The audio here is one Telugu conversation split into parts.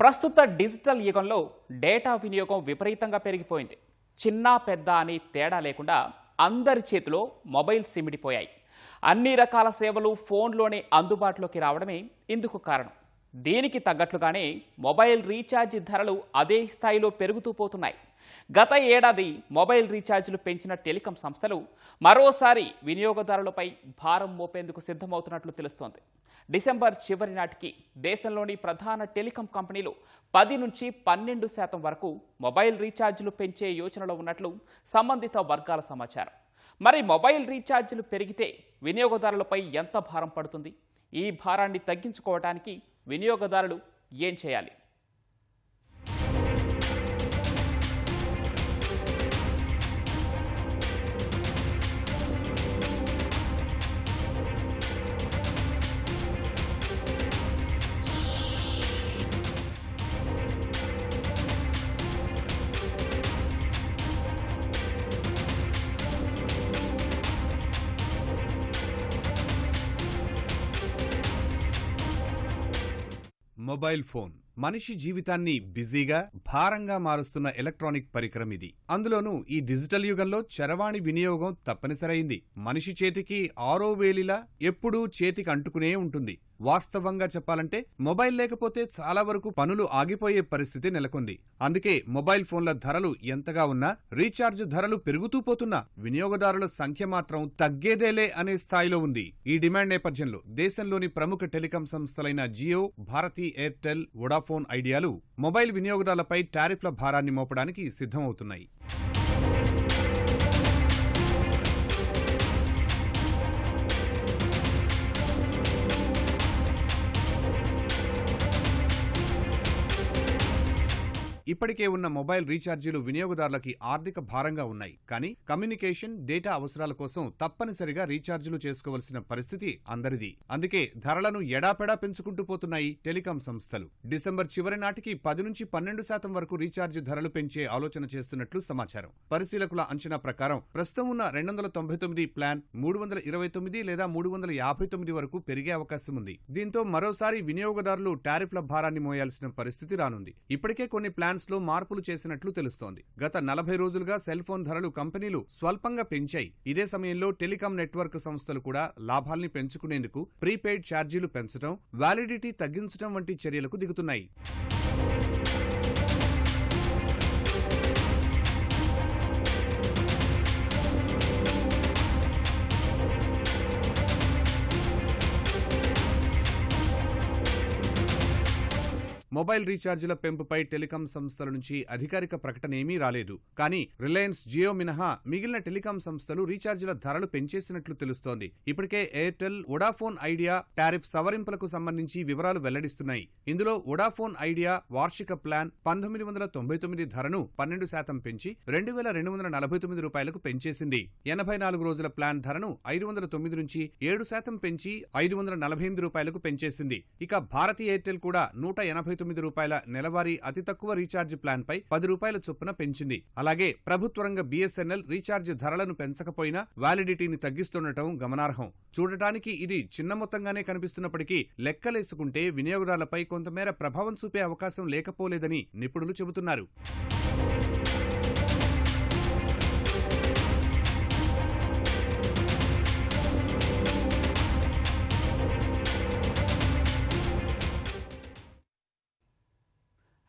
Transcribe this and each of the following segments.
ప్రస్తుత డిజిటల్ యుగంలో డేటా వినియోగం విపరీతంగా పెరిగిపోయింది. చిన్న పెద్ద అని తేడా లేకుండా అందరి చేతిలో మొబైల్ సిమిడిపోయాయి అన్ని రకాల సేవలు ఫోన్లోనే అందుబాటులోకి రావడమే ఇందుకు కారణం. దీనికి తగ్గట్లుగానే మొబైల్ రీఛార్జ్ ధరలు అదే స్థాయిలో పెరుగుతూ పోతున్నాయి. గత ఏడాది మొబైల్ రీఛార్జీలు పెంచిన టెలికాం సంస్థలు మరోసారి వినియోగదారులపై భారం మోపేందుకు సిద్ధమవుతున్నట్లు తెలుస్తోంది. డిసెంబర్ చివరి నాటికి దేశంలోని ప్రధాన టెలికాం కంపెనీలు పది నుంచి పన్నెండు శాతం వరకు మొబైల్ రీఛార్జీలు పెంచే యోచనలో ఉన్నట్లు సంబంధిత వర్గాల సమాచారం. మరి మొబైల్ రీఛార్జీలు పెరిగితే వినియోగదారులపై ఎంత భారం పడుతుంది? ఈ భారాన్ని తగ్గించుకోవడానికి వినియోగదారుడు ఏం చేయాలి? Mobile phone. మనిషి జీవితాన్ని బిజీగా భారంగా మారుస్తున్న ఎలక్ట్రానిక్ పరికరం ఇది. అందులోనూ ఈ డిజిటల్ యుగంలో చరవాణి వినియోగం తప్పనిసరైంది. మనిషి చేతికి ఆరో వేలిలా ఎప్పుడూ చేతికి అంటుకునే ఉంటుంది. వాస్తవంగా చెప్పాలంటే మొబైల్ లేకపోతే చాలా వరకు పనులు ఆగిపోయే పరిస్థితి నెలకొంది. అందుకే మొబైల్ ఫోన్ల ధరలు ఎంతగా ఉన్నా రీఛార్జ్ ధరలు పెరుగుతూ పోతున్నా వినియోగదారుల సంఖ్య మాత్రం తగ్గేదేలే అనే స్థాయిలో ఉంది. ఈ డిమాండ్ నేపథ్యంలో దేశంలోని ప్రముఖ టెలికాం సంస్థలైన జియో భారతీ ఎయిర్టెల్ వొడాఫోన్ ఐడియాలు మొబైల్ వినియోగదారులపై టారిఫ్ల భారాన్ని మోపడానికి సిద్ధమవుతున్నాయి. ఇప్పటికే ఉన్న మొబైల్ రీఛార్జీలు వినియోగదారులకి ఆర్థిక భారంగా ఉన్నాయి. కానీ కమ్యూనికేషన్ డేటా అవసరాల కోసం తప్పనిసరిగా రీఛార్జీలు చేసుకోవాల్సిన పరిస్థితి అందరిది. అందుకే ధరలను ఎడాపెడా పెంచుకుంటూ పోతున్నాయి టెలికాం సంస్థలు. డిసెంబర్ చివరి నాటికి పది నుంచి పన్నెండు శాతం వరకు రీఛార్జ్ ధరలు పెంచే ఆలోచన చేస్తున్నట్లు సమాచారం. పరిశీలకుల అంచనా ప్రకారం ప్రస్తుతం ఉన్న రెండు వందల తొంభై తొమ్మిది ప్లాన్ మూడు వందల ఇరవై తొమ్మిది లేదా మూడు వందల యాభై తొమ్మిది వరకు పెరిగే అవకాశం ఉంది. దీంతో మరోసారి వినియోగదారులు టారిఫ్ల భారాన్ని మోయాల్సిన పరిస్థితి రానుంది. ఇప్పటికే కొన్ని ప్లాన్స్ లో మార్పులు చేసినట్లు తెలుస్తోంది. గత నలభై రోజులుగా సెల్ ఫోన్ ధరలు కంపెనీలు స్వల్పంగా పెంచాయి. ఇదే సమయంలో టెలికాం నెట్వర్క్ సంస్థలు కూడా లాభాల్ని పెంచుకునేందుకు ప్రీపెయిడ్ ఛార్జీలు పెంచడం వ్యాలిడిటీ తగ్గించడం వంటి చర్యలకు దిగుతున్నాయి. మొబైల్ రీఛార్జీల పెంపుపై టెలికాం సంస్థల నుంచి అధికారిక ప్రకటన ఏమీ రాలేదు. కానీ రిలయన్స్ జియో మినహా మిగిలిన టెలికాం సంస్థలు రీఛార్జీల ధరలు పెంచేసినట్లు తెలుస్తోంది. ఇప్పటికే ఎయిర్టెల్ వొడాఫోన్ ఐడియా టారిఫ్ సవరింపులకు సంబంధించి వివరాలు వెల్లడిస్తున్నాయి. ఇందులో వొడాఫోన్ ఐడియా వార్షిక ప్లాన్ పంతొమ్మిది వందల తొంభై తొమ్మిది ధరను పన్నెండు శాతం పెంచి రెండు వేల రెండు వందల నలభై తొమ్మిది రూపాయలకు పెంచేసింది. ఎనభై నాలుగు రోజుల ప్లాన్ ధరను ఐదు వందల తొమ్మిది నుంచి ఏడు శాతం పెంచి ఐదు వందల నలభై ఎనిమిది రూపాయలకు పెంచేసింది. ఇక భారతీ ఎయిర్టెల్ కూడా నూట ఎనభై తొమ్మిది రూపాయల నెలవారీ అతి తక్కువ రీఛార్జ్ ప్లాన్ పై పది రూపాయల చొప్పున పెంచింది. అలాగే ప్రభుత్వ రంగ బీఎస్ఎన్ఎల్ రీఛార్జ్ ధరలను పెంచకపోయినా వ్యాలిడిటీని తగ్గిస్తుండటం గమనార్హం. చూడటానికి ఇది చిన్న మొత్తంగానే కనిపిస్తున్నప్పటికీ లెక్కలేసుకుంటే వినియోగదారులపై కొంతమేర ప్రభావం చూపే అవకాశం లేకపోలేదని నిపుణులు చెబుతున్నారు.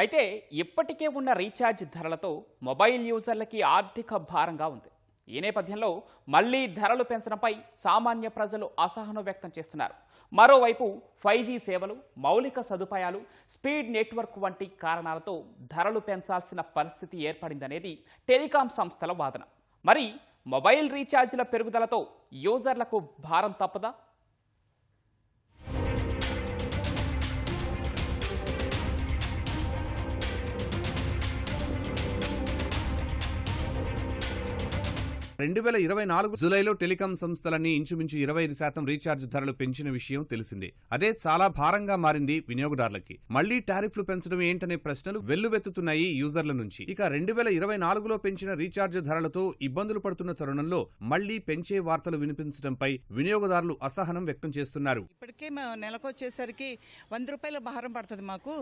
అయితే ఇప్పటికే ఉన్న రీఛార్జ్ ధరలతో మొబైల్ యూజర్లకి ఆర్థిక భారంగా ఉంది. ఈ నేపథ్యంలో మళ్ళీ ధరలు పెంచడంపై సామాన్య ప్రజలు అసహనం వ్యక్తం చేస్తున్నారు. మరోవైపు ఫైవ్ జీ సేవలు మౌలిక సదుపాయాలు స్పీడ్ నెట్వర్క్ వంటి కారణాలతో ధరలు పెంచాల్సిన పరిస్థితి ఏర్పడిందనేది టెలికాం సంస్థల వాదన. మరి మొబైల్ రీఛార్జీల పెరుగుదలతో యూజర్లకు భారం తప్పదా? రెండు వేల ఇరవై నాలుగు జూలైలో టెలికాం సంస్థలన్నీ ఇంచుమించు ఇరవై ఐదు శాతం రీఛార్జ్ ధరలు పెంచిన విషయం తెలిసిందే. అదే చాలా భారంగా మారింది వినియోగదారులకి. మళ్ళీ టారిఫ్లు పెంచడం ఏంటనే ప్రశ్నలు వెల్లువెత్తుతున్నాయి యూజర్ల నుంచి. ఇక రెండు వేల ఇరవై నాలుగులో పెంచిన రీఛార్జ్ ధరలతో ఇబ్బందులు పడుతున్న తరుణంలో మళ్ళీ పెంచే వార్తలు వినిపించడంపై వినియోగదారులు అసహనం వ్యక్తం చేస్తున్నారు. ఇప్పటికే మా నెలకు వచ్చేసరికి వంద రూపాయల భారం పడుతుంది మాకు.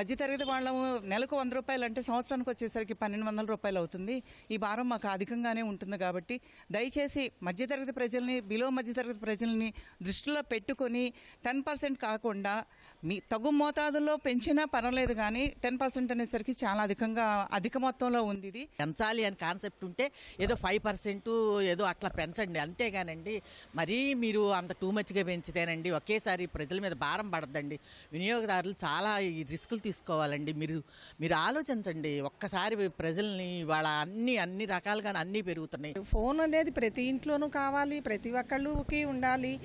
మధ్యతరగతి వాళ్ళము నెలకు వంద రూపాయలు అంటే సంవత్సరానికి వచ్చేసరికి పన్నెండు వందల రూపాయలు అవుతుంది. ఈ భారం మాకు అధికంగానే ఉంటుంది కాబట్టి కాబట్టి దయచేసి మధ్యతరగతి ప్రజల్ని బిలో మధ్యతరగతి ప్రజల్ని దృష్టిలో పెట్టుకొని టెన్ పర్సెంట్ కాకుండా మీ తగు మోతాదులో పెంచినా పర్వాలేదు కానీ టెన్ పర్సెంట్ అనేసరికి చాలా అధికంగా అధిక మొత్తంలో ఉంది ఇది. పెంచాలి అని కాన్సెప్ట్ ఉంటే ఏదో ఫైవ్ పర్సెంట్ ఏదో అట్లా పెంచండి. అంతేగానండి మరీ మీరు అంత టూ మచ్గా పెంచితేనండి ఒకేసారి ప్రజల మీద భారం పడద్దండి. వినియోగదారులు చాలా ఈ రిస్కులు తీసుకోవాలండి. మీరు మీరు ఆలోచించండి ఒక్కసారి ప్రజల్ని వాళ్ళ అన్ని అన్ని రకాలుగా అన్నీ పెరుగుతున్నాయి. ఫోన్ అనేది ప్రతి ఇంట్లోనూ కావాలి ప్రతి ఒక్కళ్ళకి ఉండాలి.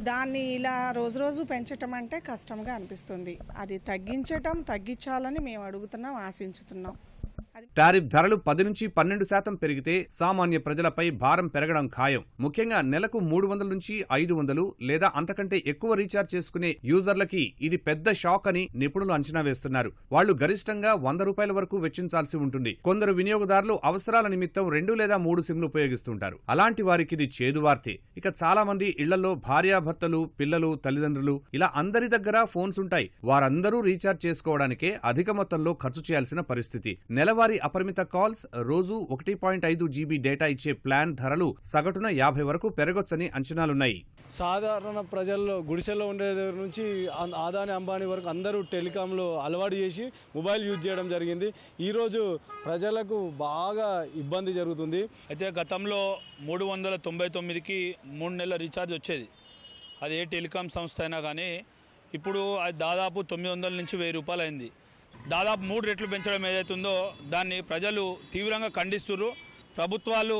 దాన్ని ఇలా రోజు రోజు పెంచటం అంటే కష్టంగా అనిపిస్తుంది. అది తగ్గించటం తగ్గించాలని మేము అడుగుతున్నాం ఆశించుతున్నాం. టారిఫ్ ధరలు పది నుంచి పన్నెండు శాతం పెరిగితే సామాన్య ప్రజలపై భారం పెరగడం ఖాయం. ముఖ్యంగా నెలకు మూడు వందల నుంచి ఐదు వందలు లేదా అంతకంటే ఎక్కువ రీఛార్జ్ చేసుకునే యూజర్లకి ఇది పెద్ద షాక్ అని నిపుణులు అంచనా వేస్తున్నారు. వాళ్ళు గరిష్టంగా వంద రూపాయల వరకు వెచ్చించాల్సి ఉంటుంది. కొందరు వినియోగదారులు అవసరాల నిమిత్తం రెండు లేదా మూడు సిమ్లు ఉపయోగిస్తుంటారు. అలాంటి వారికి ఇది చేదువార్తే ఇక చాలా మంది ఇళ్ళలో భార్యాభర్తలు పిల్లలు తల్లిదండ్రులు ఇలా అందరి దగ్గర ఫోన్స్ ఉంటాయి. వారందరూ రీఛార్జ్ చేసుకోవడానికే అధిక మొత్తంలో ఖర్చు చేయాల్సిన పరిస్థితి. నెలవారీ అపరిమిత కాల్స్ రోజు ఒకటి పాయింట్ ఐదు జీబీ డేటా ఇచ్చే ప్లాన్ ధరలు సగటున యాభై వరకు పెరగొచ్చని అంచనాలున్నాయి. సాధారణ ప్రజల్లో గుడిసెల్లో ఉండే దగ్గర నుంచి ఆదాని అంబానీ వరకు అందరూ టెలికాంలో అలవాటు చేసి మొబైల్ యూజ్ చేయడం జరిగింది. ఈరోజు ప్రజలకు బాగా ఇబ్బంది జరుగుతుంది. అయితే గతంలో మూడు వందల తొంభై తొమ్మిదికి మూడు నెలల రీఛార్జ్ వచ్చేది. అది ఏ టెలికాం సంస్థ అయినా కానీ ఇప్పుడు అది దాదాపు తొమ్మిది వందల నుంచి వెయ్యి రూపాయలు అయింది దాదాపు మూడు రెట్లు పెంచడం ఏదైతుందో దాన్ని ప్రజలు తీవ్రంగా ఖండిస్తున్నారు ప్రభుత్వాలు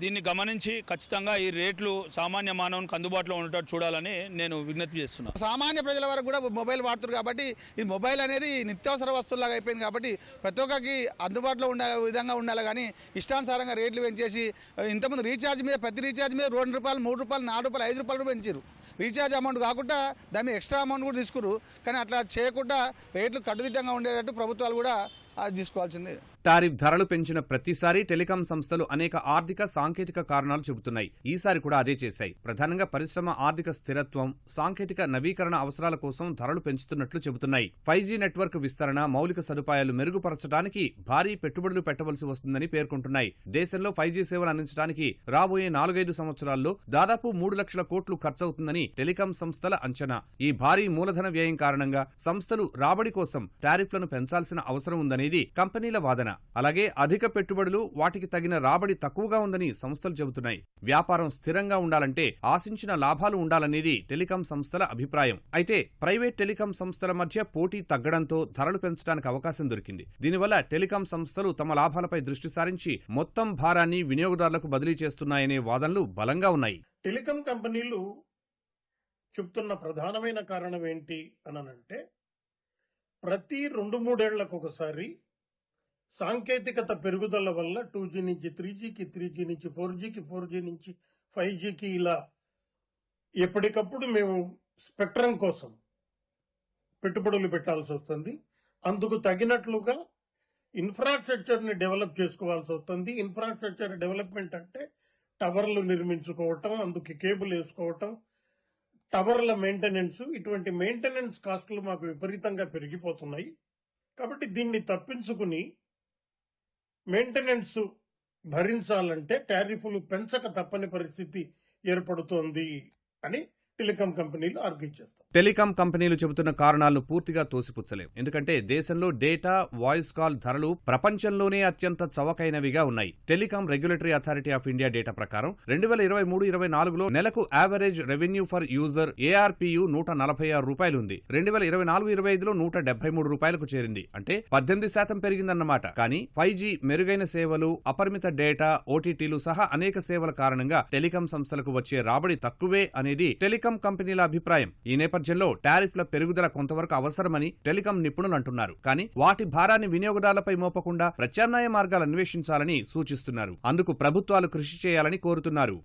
దీన్ని గమనించి ఖచ్చితంగా ఈ రేట్లు సామాన్య మానవునికి అందుబాటులో ఉండేటట్టు చూడాలని నేను విజ్ఞప్తి చేస్తున్నాను సామాన్య ప్రజల వరకు కూడా మొబైల్ వాడుతున్నారు కాబట్టి ఈ మొబైల్ అనేది నిత్యావసర వస్తువులాగా అయిపోయింది కాబట్టి ప్రతి ఒక్కరికి అందుబాటులో ఉండే విధంగా ఉండాలి కానీ ఇష్టానుసారంగా రేట్లు పెంచేసి ఇంతకుముందు రీఛార్జ్ మీద ప్రతి రీఛార్జ్ మీద రెండు రూపాయలు మూడు రూపాయలు నాలుగు రూపాయలు ఐదు రూపాయలు కూడా పెంచారు రీఛార్జ్ అమౌంట్ కాకుండా దాన్ని ఎక్స్ట్రా అమౌంట్ కూడా తీసుకురు కానీ అట్లా చేయకుండా రేట్లు కట్టుదిట్టంగా ఉండేటట్టు ప్రభుత్వాలు కూడా అది తీసుకోవాల్సిందే. టారిఫ్ ధరలు పెంచిన ప్రతిసారి టెలికాం సంస్థలు అనేక ఆర్థిక సాంకేతిక కారణాలు చెబుతున్నాయి. ఈసారి కూడా అదే చేశాయి. ప్రధానంగా పరిశ్రమ ఆర్థిక స్థిరత్వం సాంకేతిక నవీకరణ అవసరాల కోసం ధరలు పెంచుతున్నట్లు చెబుతున్నాయి. ఫైవ్ జీ నెట్వర్క్ విస్తరణ మౌలిక సదుపాయాలు మెరుగుపరచడానికి భారీ పెట్టుబడులు పెట్టవలసి వస్తుందని పేర్కొంటున్నాయి. దేశంలో ఫైవ్ జీ సేవలు అందించడానికి రాబోయే నాలుగైదు సంవత్సరాల్లో దాదాపు మూడు లక్షల కోట్లు ఖర్చవుతుందని టెలికాం సంస్థల అంచనా. ఈ భారీ మూలధన వ్యయం కారణంగా సంస్థలు రాబడి కోసం టారిఫ్లను పెంచాల్సిన అవసరం ఉందనేది కంపెనీల వాదన. అలాగే అధిక పెట్టుబడులు వాటికి తగిన రాబడి తక్కువగా ఉందని సంస్థలు చెబుతున్నాయి. వ్యాపారం స్థిరంగా ఉండాలంటే ఆశించిన లాభాలు ఉండాలనేది టెలికాం సంస్థల అభిప్రాయం. అయితే ప్రైవేట్ టెలికాం సంస్థల మధ్య పోటీ తగ్గడంతో ధరలు పెంచడానికి అవకాశం దొరికింది. దీనివల్ల టెలికాం సంస్థలు తమ లాభాలపై దృష్టి సారించి మొత్తం భారాన్ని వినియోగదారులకు బదిలీ చేస్తున్నాయనే వాదనలు బలంగా ఉన్నాయి. టెలికాం కంపెనీలు చెప్తున్న ప్రధానమైన కారణం ఏంటి అనంటే ప్రతి రెండు మూడేళ్ళకు ఒకసారి సాంకేతికత పెరుగుదల వల్ల టూ జీ నుంచి త్రీ జీకి త్రీ జీ నుంచి ఫోర్ జీకి ఫోర్ జీ నుంచి ఫైవ్ జీకి ఇలా ఎప్పటికప్పుడు మేము స్పెక్ట్రం కోసం పెట్టుబడులు పెట్టాల్సి వస్తుంది. అందుకు తగినట్లుగా ఇన్ఫ్రాస్ట్రక్చర్ని డెవలప్ చేసుకోవాల్సి వస్తుంది. ఇన్ఫ్రాస్ట్రక్చర్ డెవలప్మెంట్ అంటే టవర్లు నిర్మించుకోవటం అందుకు కేబుల్ వేసుకోవటం టవర్ల మెయింటెనెన్స్. ఇటువంటి మెయింటెనెన్స్ కాస్టులు మాకు విపరీతంగా పెరిగిపోతున్నాయి. కాబట్టి దీన్ని తప్పించుకుని మెయింటెనెన్స్ భరించాలంటే టారిఫ్లు పెంచక తప్పని పరిస్థితి ఏర్పడుతోంది అని టెలికాం కంపెనీలు ఆర్గ్యూ టెలికాం కంపెనీలు చెబుతున్న కారణాలను పూర్తిగా తోసిపుచ్చలేం. ఎందుకంటే దేశంలో డేటా వాయిస్ కాల్ ధరలు ప్రపంచంలోనే అత్యంత చవకైనవిగా ఉన్నాయి. Telecom Regulatory Authority of India data ప్రకారం రెండు వేల ఇరవై మూడు ఇరవై నాలుగులో నెలకు average revenue per user ARPU నూట నలభై ఆరు రూపాయలు ఉంది రెండు వేల ఇరవై నాలుగు ఇరవై ఐదులో నూట డెబ్బై మూడు రూపాయలకు చేరింది. అంటే పద్దెనిమిది శాతం పెరిగిందన్నమాట. కానీ ఫైవ్ జీ మెరుగైన సేవలు అపరిమిత డేటా ఓటీటీలు సహా అనేక సేవల కారణంగా టెలికాం సంస్థలకు వచ్చే రాబడి తక్కువే అనేది టెలికాం టెలికాం కంపెనీల అభిప్రాయం. ఈ నేపథ్యంలో టారిఫ్ల పెరుగుదల కొంతవరకు అవసరమని టెలికాం నిపుణులు అంటున్నారు. కానీ వాటి భారాన్ని వినియోగదారులపై మోపకుండా ప్రత్యామ్నాయ మార్గాలు అన్వేషించాలని సూచిస్తున్నారు. అందుకు ప్రభుత్వాలు కృషి చేయాలని కోరుతున్నారు.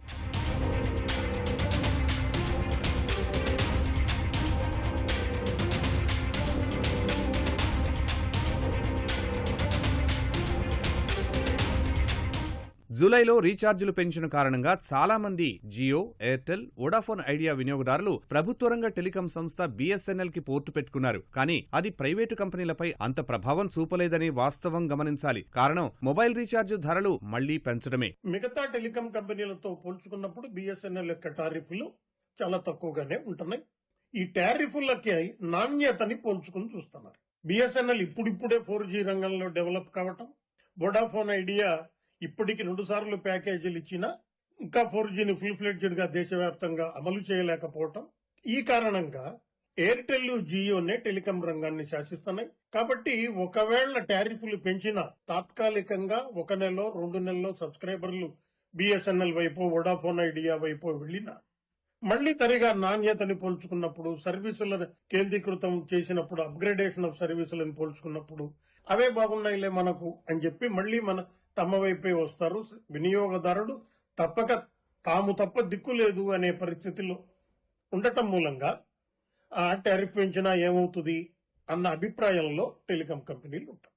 జూలైలో రీఛార్జీలు పెంచిన కారణంగా చాలా మంది జియో ఎయిర్టెల్ వోడాఫోన్ ఐడియా వినియోగదారులు ప్రభుత్వ రంగ టెలికాం సంస్థ బీఎస్ఎన్ఎల్కి పోర్టు పెట్టుకున్నారు. కానీ అది ప్రైవేటు కంపెనీలపై అంత ప్రభావం చూపలేదని వాస్తవం గమనించాలి. కారణం మొబైల్ రీఛార్జ్ ధరలు మళ్ళీ పెంచడమే. మిగతా టెలికాం కంపెనీలతో పోల్చుకున్నప్పుడు బిఎస్ఎన్ఎల్ యొక్క టారిఫ్లు చాలా తక్కువగానే ఉంటున్నాయి. ఈ టారిఫ్లకి నాణ్యతని పోల్చుకుని చూస్తున్నారు. బిఎస్ఎన్ఎల్ ఇప్పుడిప్పుడే ఫోర్ జీ రంగంలో డెవలప్ కావటం వోడాఫోన్ ఐడియా ఇప్పటికి రెండు సార్లు ప్యాకేజీలు ఇచ్చినా ఇంకా ఫోర్ జీని ఫుల్ ఫ్లెడ్జెడ్గా దేశవ్యాప్తంగా అమలు చేయలేకపోవటం ఈ కారణంగా ఎయిర్టెల్ జియోనే టెలికాం రంగాన్ని శాసిస్తున్నాయి. కాబట్టి ఒకవేళ టారిఫ్లు పెంచినా తాత్కాలికంగా ఒక నెలలో రెండు నెలలో సబ్స్క్రైబర్లు బిఎస్ఎన్ఎల్ వైపు వొడాఫోన్ ఐడియా వైపు వెళ్ళినా మళ్ళీ తరిగా నాణ్యతని పోల్చుకున్నప్పుడు సర్వీసులను కేంద్రీకృతం చేసినప్పుడు అప్గ్రేడేషన్ ఆఫ్ సర్వీసులను పోల్చుకున్నప్పుడు అవే బాగున్నాయిలే మనకు అని చెప్పి మళ్ళీ మన తమ వైపే వస్తారు. వినియోగదారుడు తప్పక తాము తప్ప దిక్కు లేదు అనే పరిస్థితిలో ఉండటం మూలంగా ఆ టారిఫ్ పెంచినా ఏమవుతుంది అన్న అభిప్రాయంలో టెలికాం కంపెనీలు ఉంటాయి